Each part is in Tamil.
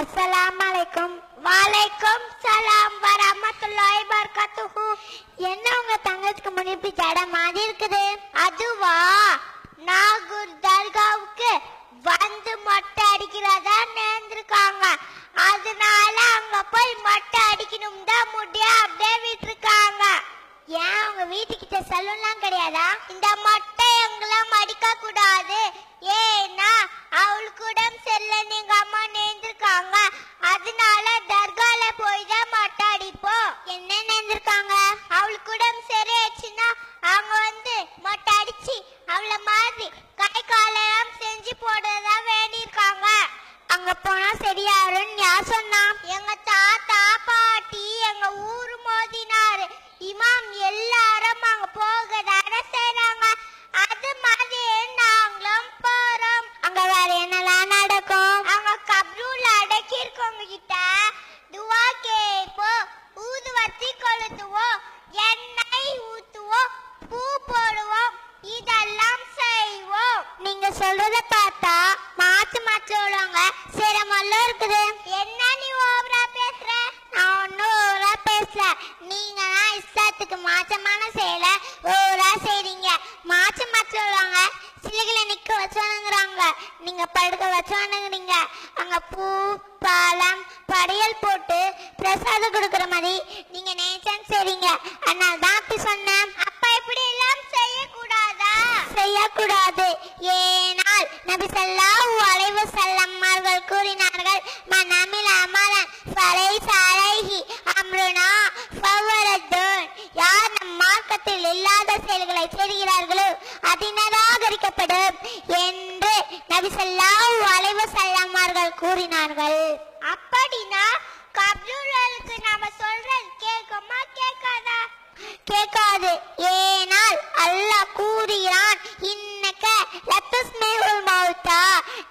அஸ்ஸலாமு அலைக்கும் வலைக்கும் சலாம் வரமத்துல்லாஹி வபரகாத்துஹு என்ன உங்க தங்கத்துக்கு முனிப்பு ஜட மாதிரி இருக்குது? அதுவா? நாகூர் தர்காவுக்கு வந்து மொட்டை அடிக்கிறதா நேர்ந்திருக்காங்க. அதனால அங்க போய் மொட்டை அடிக்கணும் தான் முடியா? அப்படியே விட்டுருக்காங்க. ஏன் அவங்க வீட்டுக்கிட்ட சலூன்லாம் கிடையாதா? இந்த மொட்டை எங்கெல்லாம் அடிக்க கூடாது ஏன்னா அவளுக்கு உடம்பு செல்ல நீங்க அம்மா நேர்ந்திருக்காங்க அதனால தர்கால போய் தான் மொட்டை அடிப்போம் என்ன நேர்ந்திருக்காங்க அவளுக்கு உடம்பு சரியாச்சுன்னா அவங்க வந்து மொட்டை அடிச்சு அவளை மாதிரி கை காலெல்லாம் செஞ்சு போடுறதா வேண்டியிருக்காங்க அங்க பெரியாருன்னு யார் சொன்னா? எங்க தாத்தா பாட்டி எங்க ஊர் மோதினாரு. இமாம் எல்லாரும் அங்க போக செய்றாங்க. அது மாதிரி நாங்களும் போறோம். அங்க வேற என்னலாம் நடக்கும்? அங்க கப்ரூல அடக்கி இருக்கவங்க கிட்ட துவா கேப்போ ஊதுவத்தி கொளுத்துவோம். எண்ணெய் ஊத்துவோம். பூ போடுவோம். இதெல்லாம் செய்வோம். நீங்க சொல்றத பார்த்தா மாத்து மாத்து சொல்லுவாங்க. வச்சானுங்கிறாங்க. நீங்க படுக்க வச்சானுங்கிறீங்க. அங்க பூ பழம் படையல் போட்டு பிரசாதம் கொடுக்குற மாதிரி நீங்க நேச்சன் செய்றீங்க. அதனால தான் அப்படி சொன்னேன். அப்ப இப்படி எல்லாம் செய்யக்கூடாதா? செய்யக்கூடாது. ஏனால் நபி செல்லா அலைவு வஸல்லம் அவர்கள் கூறினார்கள் மன் அமில அமலன் ஃபலைஸ அலைஹி அம்ருனா ஃபவரத்துன் யார் நம் மார்க்கத்தில் இல்லாத செயல்களை செய்கிறார்களோ அது நிராகரிக்கப்படும் என்று நபி ஸல்லல்லாஹு அலைஹி வஸல்லம் அவர்கள் கூறினார்கள். அப்படினா கப்ரூலுக்கு நாம சொல்றது கேட்குமா கேட்காதா? கேட்காது. ஏனால் அல்லாஹ் கூறுகிறான் இன்னக்க லத்துஸ்மிஉல் மௌத்தா.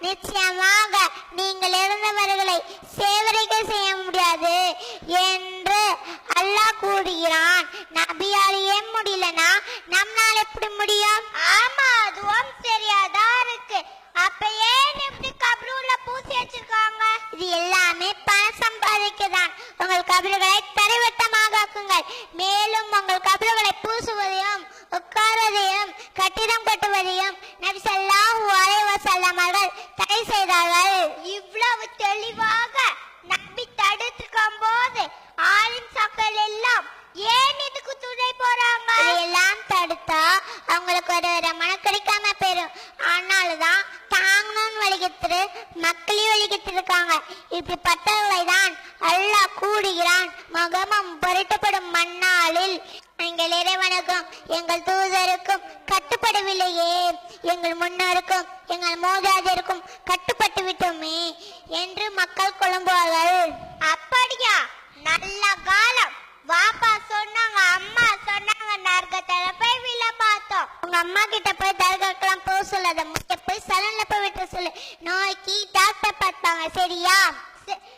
நிச்சயமாக கூறுகிறான் நபியாலேயே முடியலனா நம்மால எப்படி முடியும்? ஆமா அதுவும் சரியாதான் இருக்கு. அப்ப ஏன் இப்படி கப்ரூல பூசி வச்சிருக்காங்க. இது எல்லாமே பணம் சம்பாதிக்கதான் உங்கள் கபறுகளை தரைவட்டமாக ஆக்குங்கள். மேலும் உங்கள் கபறுகளை பூசுவதையும் உட்கார்வதையும் கட்டிடம் கட்டுவதையும் நபி ஸல்லல்லாஹு அலைஹி வஸல்லம் அவர்கள் தடை செய்தார்கள். இவ்வளவு தெளிவாக நபி தடுத்துக்கும் போது ஆனால்தான் தாங்கணும்னு வலிக்கத்து மக்களையும் வலிக்கத்து இருக்காங்க இப்படி பட்டவர்களை தான் அல்லாஹ் கூடுகிறான் முகமம் புரட்டப்படும் மண்ணாளில் எங்கள் இறைவனுக்கும் எங்கள் தூதருக்கும் கட்டுப்படவில்லையே. எங்கள் முன்னோருக்கும் எங்கள் மூதாதையருக்கும் கட்டுப்பட்டு விட்டோமே என்று மக்கள் குழம்புவார்கள். அப்படியா? நல்ல காலம். வாப்பா சொன்னாங்க அம்மா சொன்னாங்க நாற்க போய் விழ பார்த்தோம். உங்க அம்மா கிட்ட சரியா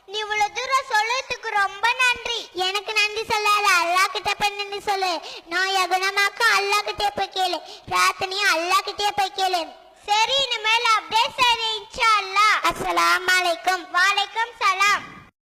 நீ இவ்வளவு தூரம் சொல்லதுக்கு ரொம்ப நன்றி. எனக்கு நன்றி சொல்லாத அல்லாஹ் கிட்ட போய் நன்றி சொல்லு. நோயை குணமாக்க அல்லாஹ் கிட்டே போய் கேளு. பிரார்த்தனையும் அல்லாஹ் கிட்டே போய் கேளு. சரி இனிமேல் அப்படியே சரி இன்ஷா அல்லாஹ். அஸ்ஸலாமு அலைக்கும். வலைக்கும் சலாம்.